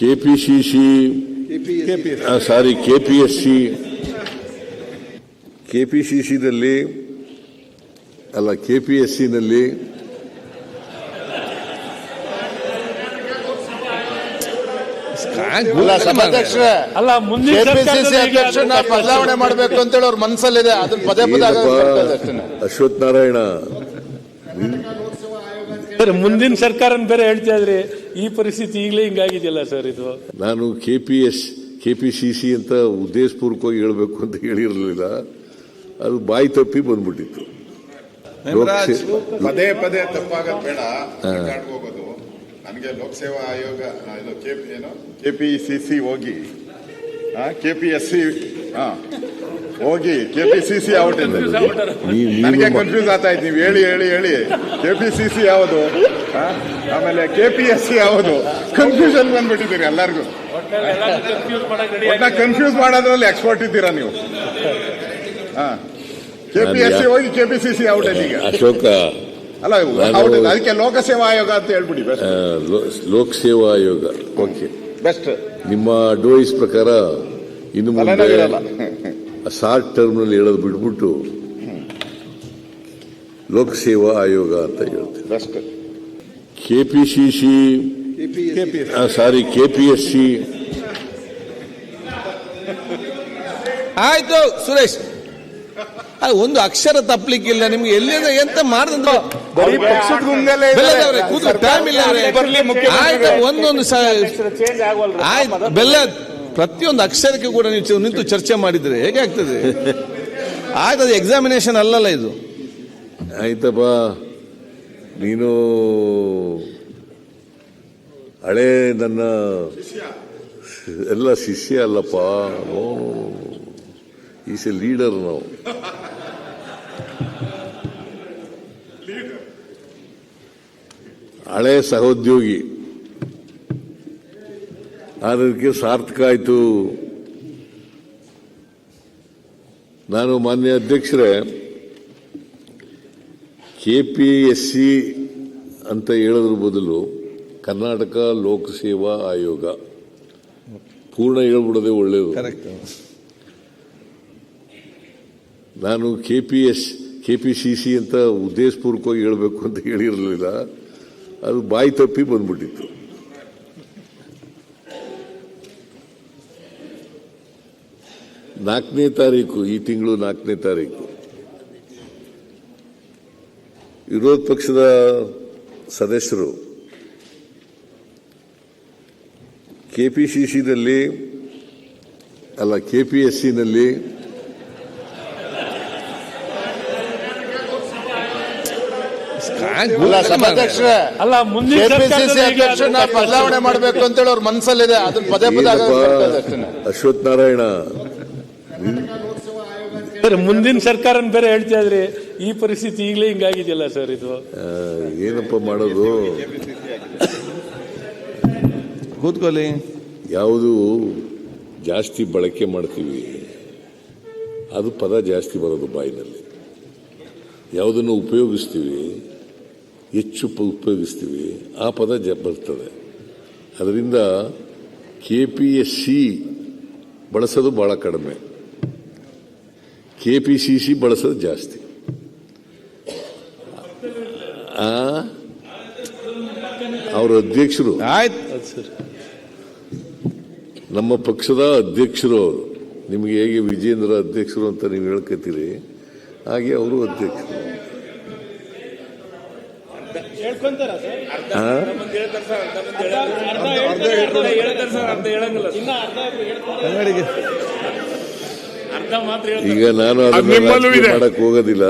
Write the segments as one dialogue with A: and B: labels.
A: KPCC ಸಾರಿ KPSC. ಕೆಪಿಸಿಸಿನಲ್ಲಿ ಅಲ್ಲ ಕೆಪಿಎಸ್ಸಿನಲ್ಲಿ
B: C ಸಭಾಧ್ಯಕ್ಷರೇ
C: ಅಲ್ಲ
B: ಕೆ
C: ಪಿ ಎಸ್
B: ಸಿನಲ್ಲಿ
C: ಅಲ್ಲ
B: ಬದಲಾವಣೆ ಮಾಡಬೇಕು ಅಂತೇಳಿ ಅವ್ರ ಮನಸ್ಸಲ್ಲಿದೆ ಅದನ್ನ ಪದೇ ಪದೇ.
A: ಅಶ್ವಥ್ ನಾರಾಯಣ.
C: ಮುಂದಿನ ಸರ್ಕಾರ ಬೇರೆ ಹೇಳ್ತಾ ಇದ್ರಿ. ಈ ಪರಿಸ್ಥಿತಿ ಈಗಲೇ ಹಿಂಗಾಗಿದೆಯಲ್ಲ ಸರ್ ಇದು?
A: ನಾನು K P S K P C C ಅಂತ ಉದ್ದೇಶಪೂರ್ವಕವಾಗಿ ಹೇಳಬೇಕು ಅಂತ ಹೇಳಿರಲಿಲ್ಲ. ಅದು ಬಾಯಿ ತಪ್ಪಿ ಬಂದ್ಬಿಟ್ಟಿತ್ತು.
D: ಪದೇ ಪದೇ ತಪ್ಪಾಗದ್ ಬೇಡ. ರೆಕಾರ್ಡ್ ಹೋಗೋದು ನನಗೆ ಲೋಕಸೇವಾ ಆಯೋಗ ಸಿ ಇದು ಕೆ ಏನು ಕೆಪಿಸಿಸಿ ಹೋಗಿ ಕೆಪಿಎಸ್ಸಿ ಹೋಗಿ ಕೆಪಿಸಿಸಿ ಔಟ್ ಇದೆ
A: ನೀ-
D: ನನಗೆ ಕನ್ಫ್ಯೂಸ್ ಆಗ್ತಾ ಇತ್ತು ನೀವು ಹೇಳಿ ಹೇಳಿ. ಹೇಳಿ ಕೆಪಿಸಿಸಿ ಯಾವುದು ಆ, ಆಮೇಲೆ ಸಿ ಯಾವುದು ಕನ್ಫ್ಯೂಷನ್ ಬಂದ್ಬಿಟ್ಟಿದ್ದೀರಿ ಎಲ್ಲರಿಗೂ. ಒಟ್ಟ ಕನ್ಫ್ಯೂಸ್ ಮಾಡೋದ್ರಲ್ಲಿ ಎಕ್ಸ್ಪರ್ಟ್ ಇದ್ದೀರಾ ನೀವು? ಕೆಪಿಎಸ್ಸಿ ಹೋಗಿ ಸಿ ಔಟ್ ಈಗ.
A: ಅಶೋಕ
D: ಅಲ್ಲ ಅದಕ್ಕೆ ಲೋಕಸೇವಾ ಆಯೋಗ ಅಂತ ಹೇಳ್ಬಿಡಿ
A: ಲೋಕಸೇವಾ ಆಯೋಗ. ಓಕೆ
D: ಬೆಸ್ಟ್
A: ನಿಮ್ಮ ಅಡ್ವೈಸ್ ಪ್ರಕಾರ ಇನ್ನು ಮುಂದೆ ಶಾರ್ಟ್ ಟರ್ಮ್ನಲ್ಲಿ ಹೇಳೋದು ಬಿಟ್ಬಿಟ್ಟು ಲೋಕಸೇವಾ ಆಯೋಗ ಅಂತ ಹೇಳ್ತೇವೆ
D: ಸಿ
A: ಕೆಪಿಸಿಸಿ ಸಾರಿ ಕೆಪಿಎಸ್ಸಿ
B: ಆಯ್ತು ಸುರೇಶ್. ಒಂದು ಅಕ್ಷರ ತಪ್ಪಲಿಕ್ಕಿಲ್ಲ ನಿಮ್ಗೆ ಎಲ್ಲಿಂದ ಎಂತ. ಆಯ್ತು ಒಂದೊಂದು ಬೆಲ್ಲ ಪ್ರತಿಯೊಂದು ಅಕ್ಷರಕ್ಕೆ ಕೂಡ ನೀವು ನಿಂತು ಚರ್ಚೆ ಮಾಡಿದ್ರೆ ಹೇಗೆ ಆಗ್ತದೆ? ಆಯ್ತು ಅದು ಎಕ್ಸಾಮಿನೇಷನ್ ಅಲ್ಲಲ್ಲ ಇದು.
A: ಆಯ್ತಪ್ಪ ನೀನು ಹಳೆ ನನ್ನ ಎಲ್ಲ ಶಿಷ್ಯ ಅಲ್ಲಪ್ಪ. ಈಸ್ ಎ ಲೀಡರ್ ನಾವು ಹಳೆ ಸಹೋದ್ಯೋಗಿ. ಅದಕ್ಕೆ ಸಾರ್ಥಕ ಆಯಿತು. ನಾನು ಮಾನ್ಯ ಅಧ್ಯಕ್ಷರೇ ಕೆ ಪಿ ಎಸ್ ಸಿ ಅಂತ ಹೇಳೋದ್ರ ಬದಲು ಕರ್ನಾಟಕ ಲೋಕಸೇವಾ ಆಯೋಗ. ಪೂರ್ಣ ಹೇಳ್ಬಿಡೋದೇ ಒಳ್ಳೆಯದು ನಾನು K P S K P C C ಅಂತ ಉದ್ದೇಶಪೂರ್ವಕವಾಗಿ ಹೇಳಬೇಕು ಅಂತ ಹೇಳಿರಲಿಲ್ಲ. ಅದು ಬಾಯಿ ತಪ್ಪಿ ಬಂದ್ಬಿಟ್ಟಿತ್ತು. ನಾಲ್ಕನೇ ತಾರೀಕು, ಈ ತಿಂಗಳು ನಾಲ್ಕನೇ ತಾರೀಕು. ವಿರೋಧ ಪಕ್ಷದ ಸದಸ್ಯರು ಕೆ ಪಿ ಸಿ ಸಿನಲ್ಲಿ
B: ಅಲ್ಲ ಕೆ ಪಿ ಎಸ್ ಸಭಾಧ್ಯಕ್ಷರೇ
C: ಅಲ್ಲ ಮುಂದಿನ
B: ಕೆಪಿಸಿಸಿ ಅಧ್ಯಕ್ಷರನ್ನ ಬದಲಾವಣೆ ಮಾಡಬೇಕು ಅಂತೇಳಿ ಅವ್ರ ಮನಸ್ಸಲ್ಲಿದೆ ಅದನ್ನ ಪದೇ ಪದೇ.
A: ಅಶ್ವಥ್ ನಾರಾಯಣ.
C: ಸರ್ ಮುಂದಿನ ಸರ್ಕಾರ ಬೇರೆ ಹೇಳ್ತಾ ಇದ್ರಿ. ಈ ಪರಿಸ್ಥಿತಿ ಈಗಲೇ ಹಿಂಗಾಗಿದೆಯಲ್ಲ ಸರ್ ಇದು?
A: ಏನಪ್ಪ ಮಾಡೋದು?
B: ಕೂತ್ಕೊಳ್ಳಿ.
A: ಯಾವುದು ಜಾಸ್ತಿ ಬಳಕೆ ಮಾಡ್ತೀವಿ ಅದು ಪದ ಜಾಸ್ತಿ ಬರೋದು ಬಾಯಿನಲ್ಲಿ. ಯಾವುದನ್ನು ಉಪಯೋಗಿಸ್ತೀವಿ ಹೆಚ್ಚು ಉಪಯೋಗಿಸ್ತೀವಿ. ಆ ಪದ ಜ ಬರ್ತದೆ. ಅದರಿಂದ ಕೆ ಪಿ ಎಸ್ ಸಿ ಬಳಸೋದು ಭಾಳ ಕಡಿಮೆ. ಕೆ ಪಿ ಸಿ ಸಿ ಬಳಸೋದು ಜಾಸ್ತಿ. ಆ? ಅವರ ಅಧ್ಯಕ್ಷರು.
B: ಆಯ್ತು.
C: ಸರ್.
A: ನಮ್ಮ ಪಕ್ಷದ ಅಧ್ಯಕ್ಷರು ಅವರು. ನಿಮಗೆ ಹೇಗೆ ವಿಜೇಂದ್ರ ಅಧ್ಯಕ್ಷರು ಅಂತ ನೀವು ಹೇಳ್ಕೊತೀರಿ ಹಾಗೆ ಅವರು ಅಧ್ಯಕ್ಷರು. ಈಗ ನಾನು ಮಾಡಕ್ ಹೋಗೋದಿಲ್ಲ.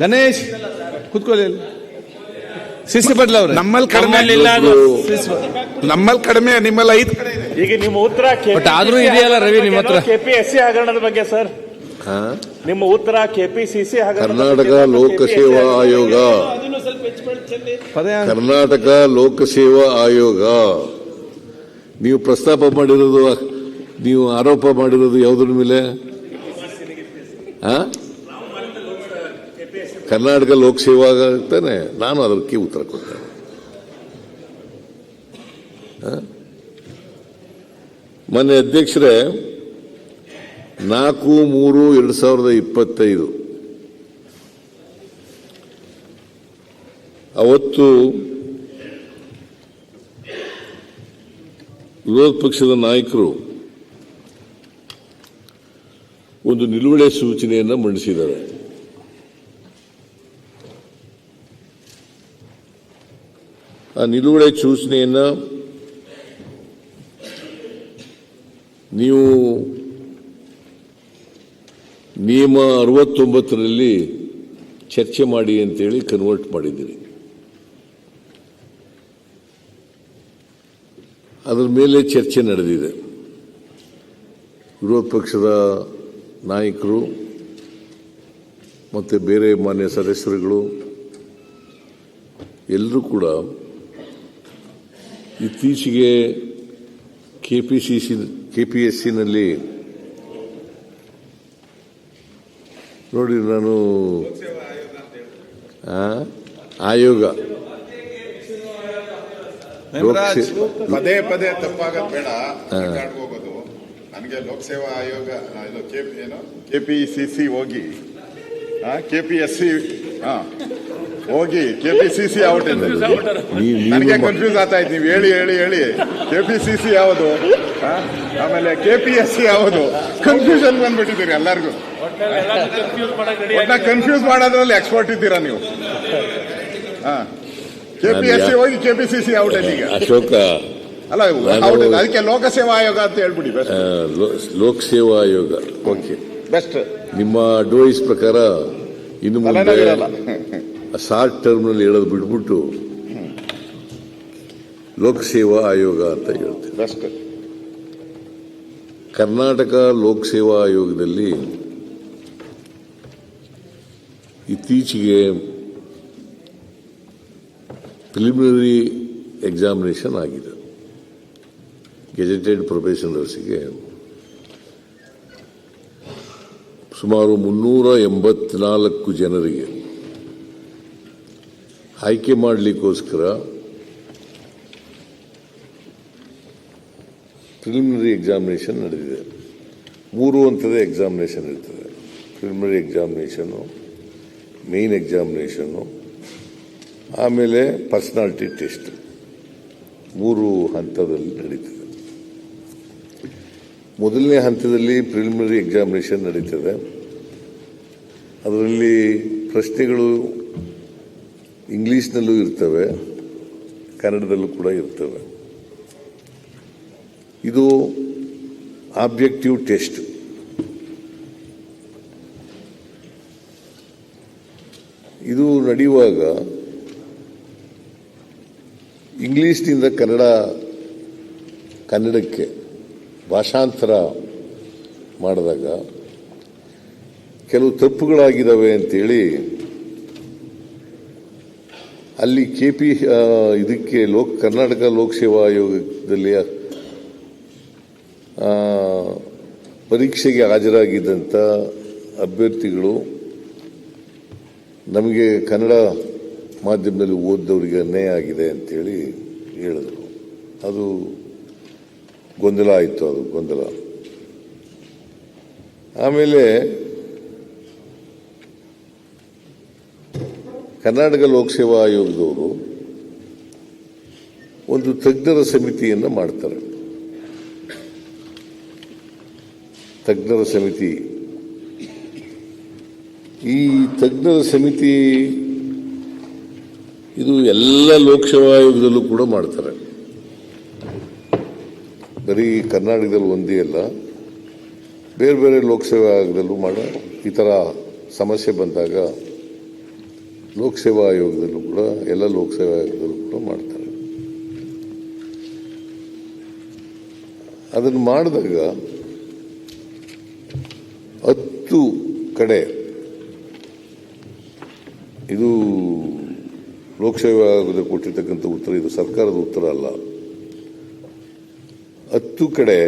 B: ಗಣೇಶ್ ಕುತ್ಕೊಳ್ಳಿ ಶಿಸ್ತು ಸಿಸಿ ಅವ್ರೆ.
E: ನಮ್ಮಲ್ಲಿ ಕಡಿಮೆ ನಮ್ಮಲ್ಲಿ ಕಡಿಮೆ ನಿಮ್ಮಲ್ಲಿ ಐದು ಕಡೆ ಇದೆ.
F: ಈಗ ನಿಮ್ಮ ಉತ್ತರ
B: ಬಟ್ ಆದ್ರೂ ಇದೆಯಲ್ಲ ರವಿ ನಿಮ್ಮ ಹತ್ರ.
F: ಕೆಪಿಎಸ್ಸಿ ಹಗರಣದ ಬಗ್ಗೆ ಸರ್? ನಿಮ್ಮ ಉತ್ತರ ಕೆಪಿಸಿಸಿ
A: ಕರ್ನಾಟಕ ಲೋಕಸೇವಾ ಆಯೋಗ. ಕರ್ನಾಟಕ ಲೋಕಸೇವಾ ಆಯೋಗ, ನೀವು ಪ್ರಸ್ತಾಪ ಮಾಡಿರೋದು, ನೀವು ಆರೋಪ ಮಾಡಿರೋದು ಯಾವುದ್ರ ಮೇಲೆ? ಕರ್ನಾಟಕ ಲೋಕಸೇವಾ ತಾನೆ ನಾನು ಅದಕ್ಕೆ ಉತ್ತರ ಕೊಡ್ತೇನೆ? ಮೊನ್ನೆ ಅಧ್ಯಕ್ಷರೇ, ನಾಲ್ಕು, ಮೂರು, ಎರಡು ಸಾವಿರದ ಇಪ್ಪತ್ತೈದು ಅವತ್ತು ವಿರೋಧ ಪಕ್ಷದ ನಾಯಕರು ಒಂದು ನಿಲುವಳೆ ಸೂಚನೆಯನ್ನು ಮಂಡಿಸಿದ್ದಾರೆ. ಆ ನಿಲುವಳೆ ಸೂಚನೆಯನ್ನು ನೀವು ನಿಯಮ ಅರವತ್ತೊಂಬತ್ತರಲ್ಲಿ ಚರ್ಚೆ ಮಾಡಿ ಅಂತೇಳಿ ಕನ್ವರ್ಟ್ ಮಾಡಿದ್ದೀರಿ. ಅದರ ಮೇಲೆ ಚರ್ಚೆ ನಡೆದಿದೆ. ವಿರೋಧ ಪಕ್ಷದ ನಾಯಕರು ಮತ್ತು ಬೇರೆ ಮಾನ್ಯ ಸದಸ್ಯರುಗಳು ಎಲ್ಲರೂ ಕೂಡ ಇತ್ತೀಚೆಗೆ K P C C K P S ಸಿನಲ್ಲಿ ನೋಡಿ ನಾನು ಆಯೋಗ.
D: ಪದೇ ಪದೇ ತಪ್ಪಾಗದ್ ಬೇಡ. ರೆಕಾರ್ಡ್ ಹೋಗೋದು. ನನಗೆ ಲೋಕಸೇವಾ ಆಯೋಗ ಏನು ಕೆ ಪಿ ಸಿ ಸಿ ಹೋಗಿ. ಕೆ ಪಿ ಎಸ್ ಸಿ ಹೋಗಿ. K P C C out ನನಗೆ ಕನ್ಫ್ಯೂಸ್ ಆಗ್ತಾ ಇತ್ತು ನೀವು ಹೇಳಿ ಹೇಳಿ. ಹೇಳಿ ಕೆ ಪಿ ಸಿ ಸಿ ಯಾವುದು? ಆಮೇಲೆ ಕೆ ಪಿ ಎಸ್ ಸಿ ಯಾವುದು ಕನ್ಫ್ಯೂಷನ್ ಬಂದ್ಬಿಟ್ಟಿದ್ದೀರಿ ಎಲ್ಲರಿಗೂ ಕನ್ಫ್ಯೂಸ್ ಮಾಡೋದ್ರಲ್ಲಿ ಎಕ್ಸ್ಪರ್ಟ್ ಇದ್ದೀರಾ ನೀವು? ಕೆ ಪಿ ಎಸ್ ಸಿ ಹೋಗಿ K P C C out ಈಗ.
A: ಅಶೋಕ
D: ಅಲ್ಲ ಔಟ್ ಅದಕ್ಕೆ ಲೋಕಸೇವಾ ಆಯೋಗ ಅಂತ ಹೇಳ್ಬಿಡಿ
A: ಲೋಕಸೇವಾ ಆಯೋಗ. ಓಕೆ
D: ಬೆಸ್ಟ್
A: ನಿಮ್ಮ ಅಡ್ವೈಸ್ ಪ್ರಕಾರ ಇನ್ನು ಮುಂದೆ ಶಾರ್ಟ್ ಟರ್ಮ್ನಲ್ಲಿ ಹೇಳೋದು ಬಿಟ್ಬಿಟ್ಟು ಲೋಕ್ ಸೇವಾ ಆಯೋಗ ಅಂತ ಹೇಳ್ತೇವೆ
D: ಬೆಸ್ಟ್
A: ಕರ್ನಾಟಕ ಲೋಕ ಸೇವಾ ಆಯೋಗದಲ್ಲಿ ಇತ್ತೀಚೆಗೆ ಪ್ರಿಲಿಮಿನರಿ ಎಕ್ಸಾಮಿನೇಷನ್ ಆಗಿದೆ. ಗೆಜೆಟೆಡ್ ಪ್ರೊಫೆಷನಲ್ಸ್ಗೆ ಸುಮಾರು ಮುನ್ನೂರ ಎಂಬತ್ನಾಲ್ಕು ಜನರಿಗೆ ಆಯ್ಕೆ ಮಾಡಲಿಕ್ಕೋಸ್ಕರ ಪ್ರಿಲಿಮಿನರಿ ಎಕ್ಸಾಮಿನೇಷನ್ ನಡೆದಿದೆ. ಮೂರು ಹಂತದ ಎಕ್ಸಾಮಿನೇಷನ್ ಇರ್ತದೆ. ಪ್ರಿಲಿಮಿನರಿ ಎಕ್ಸಾಮಿನೇಷನ್ನು ಮೇನ್ ಎಕ್ಸಾಮಿನೇಷನ್ನು ಆಮೇಲೆ ಪರ್ಸನಾಲಿಟಿ ಟೆಸ್ಟ್. ಮೂರು ಹಂತದಲ್ಲಿ ನಡೀತದೆ. ಮೊದಲನೇ ಹಂತದಲ್ಲಿ ಪ್ರಿಲಿಮಿನರಿ ಎಕ್ಸಾಮಿನೇಷನ್ ನಡೀತದೆ. ಅದರಲ್ಲಿ ಪ್ರಶ್ನೆಗಳು ಇಂಗ್ಲೀಷ್ನಲ್ಲೂ ಇರ್ತವೆ, ಕನ್ನಡದಲ್ಲೂ ಕೂಡ ಇರ್ತವೆ. ಇದು ಆಬ್ಜೆಕ್ಟಿವ್ ಟೆಸ್ಟ್. ಇದು ನಡೆಯುವಾಗ ಇಂಗ್ಲಿಷ್ನಿಂದ ಕನ್ನಡ, ಕನ್ನಡಕ್ಕೆ ಭಾಷಾಂತರ ಮಾಡಿದಾಗ ಕೆಲವು ತಪ್ಪುಗಳಾಗಿದ್ದಾವೆ ಅಂತೇಳಿ ಅಲ್ಲಿ ಕೆ ಪಿ ಇದಕ್ಕೆ ಲೋಕ್, ಕರ್ನಾಟಕ ಲೋಕಸೇವಾ ಆಯೋಗದಲ್ಲಿ ಪರೀಕ್ಷೆಗೆ ಹಾಜರಾಗಿದ್ದಂಥ ಅಭ್ಯರ್ಥಿಗಳು ನಮಗೆ ಕನ್ನಡ ಮಾಧ್ಯಮದಲ್ಲಿ ಓದಿದವರಿಗೆ ಅನ್ಯಾಯ ಆಗಿದೆ ಅಂತೇಳಿ ಹೇಳಿದರು. ಅದು ಗೊಂದಲ ಆಯಿತು, ಅದು ಗೊಂದಲ. ಆಮೇಲೆ ಕರ್ನಾಟಕ ಲೋಕಸೇವಾ ಆಯೋಗದವರು ಒಂದು ತಜ್ಞರ ಸಮಿತಿಯನ್ನು ಮಾಡ್ತಾರೆ. ತಜ್ಞರ ಸಮಿತಿ. ಈ ತಜ್ಞರ ಸಮಿತಿ ಇದು ಎಲ್ಲ ಲೋಕಸಭಾ ಆಯೋಗದಲ್ಲೂ ಕೂಡ ಮಾಡ್ತಾರೆ. ಬರೀ ಕರ್ನಾಟಕದಲ್ಲಿ ಒಂದೇ ಅಲ್ಲ, ಬೇರೆ ಬೇರೆ ಲೋಕಸೇವಾ ಆಯೋಗದಲ್ಲೂ ಮಾಡೋ, ಈ ಥರ ಸಮಸ್ಯೆ ಬಂದಾಗ ಲೋಕಸೇವಾ ಆಯೋಗದಲ್ಲೂ ಕೂಡ, ಎಲ್ಲ ಲೋಕಸೇವಾ ಆಯೋಗದಲ್ಲೂ ಕೂಡ ಮಾಡ್ತಾರೆ. ಅದನ್ನು ಮಾಡಿದಾಗ ಹತ್ತು ಕಡೆ, ಇದು ಲೋಕಸೇವಾ ಆಯೋಗದ ಕೊಟ್ಟಿರ್ತಕ್ಕಂಥ ಉತ್ತರ, ಇದು ಸರ್ಕಾರದ ಉತ್ತರ ಅಲ್ಲ. ಹತ್ತು ಕಡೆ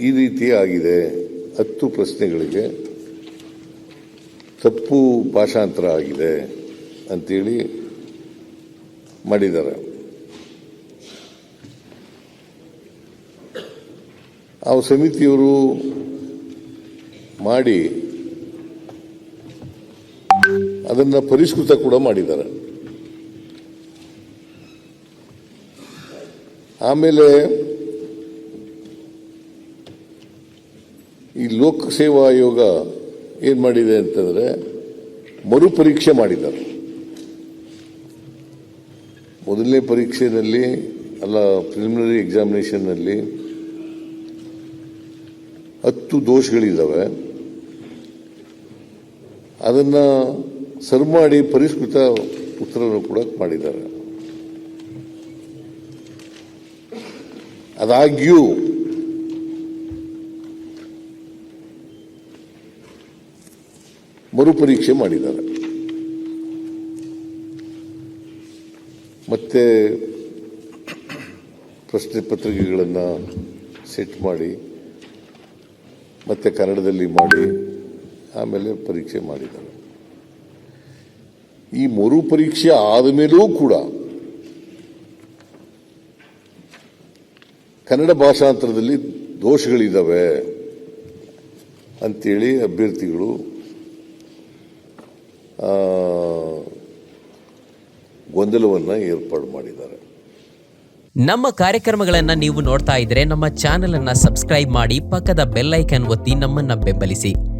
A: ಈ ರೀತಿ ಆಗಿದೆ. ಹತ್ತು ಪ್ರಶ್ನೆಗಳಿಗೆ ತಪ್ಪು ಭಾಷಾಂತರ ಆಗಿದೆ ಅಂತೇಳಿ ಮಾಡಿದ್ದಾರೆ. ಆ ಸಮಿತಿಯವರು ಮಾಡಿ ಅದನ್ನು ಪರಿಷ್ಕೃತ ಕೂಡ ಮಾಡಿದ್ದಾರೆ. ಆಮೇಲೆ ಈ ಲೋಕ ಸೇವಾ ಆಯೋಗ ಏನು ಮಾಡಿದೆ ಅಂತಂದ್ರೆ ಮರುಪರೀಕ್ಷೆ ಮಾಡಿದ್ದಾರೆ. ಮೊದಲನೇ ಪರೀಕ್ಷೆಯಲ್ಲಿ ಅಲ್ಲ ಪ್ರಿಲಿಮಿನರಿ ಎಕ್ಸಾಮಿನೇಷನ್ನಲ್ಲಿ ಹತ್ತು ದೋಷಗಳಿದ್ದಾವೆ ಅದನ್ನು ಸರ್ ಮಾಡಿ ಪರಿಷ್ಕೃತ ಉತ್ತರವನ್ನು ಕೂಡ ಮಾಡಿದ್ದಾರೆ. ಅದಾಗ್ಯೂ ಮರುಪರೀಕ್ಷೆ ಮಾಡಿದ್ದಾರೆ. ಮತ್ತೆ ಪ್ರಶ್ನೆ ಪತ್ರಿಕೆಗಳನ್ನು ಸೆಟ್ ಮಾಡಿ, ಮತ್ತೆ ಕನ್ನಡದಲ್ಲಿ ಮಾಡಿ, ಆಮೇಲೆ ಪರೀಕ್ಷೆ ಮಾಡಿದ್ದಾರೆ. ಈ ಮರುಪರೀಕ್ಷೆ ಆದ ಮೇಲೂ ಕೂಡ ಕನ್ನಡ ಭಾಷಾಂತರದಲ್ಲಿ ದೋಷಗಳಿದ್ದಾವೆ ಅಂತೇಳಿ ಅಭ್ಯರ್ಥಿಗಳು ಗೊಂದಲವನ್ನು ಏರ್ಪಾಡು ಮಾಡಿದ್ದಾರೆ.
G: ನಮ್ಮ ಕಾರ್ಯಕ್ರಮಗಳನ್ನು ನೀವು ನೋಡ್ತಾ ಇದ್ರೆ ನಮ್ಮ ಚಾನೆಲ್ ಅನ್ನ ಸಬ್ಸ್ಕ್ರೈಬ್ ಮಾಡಿ ಪಕ್ಕದ ಬೆಲ್ಲೈಕನ್ ಒತ್ತಿ ನಮ್ಮನ್ನ ಬೆಂಬಲಿಸಿ.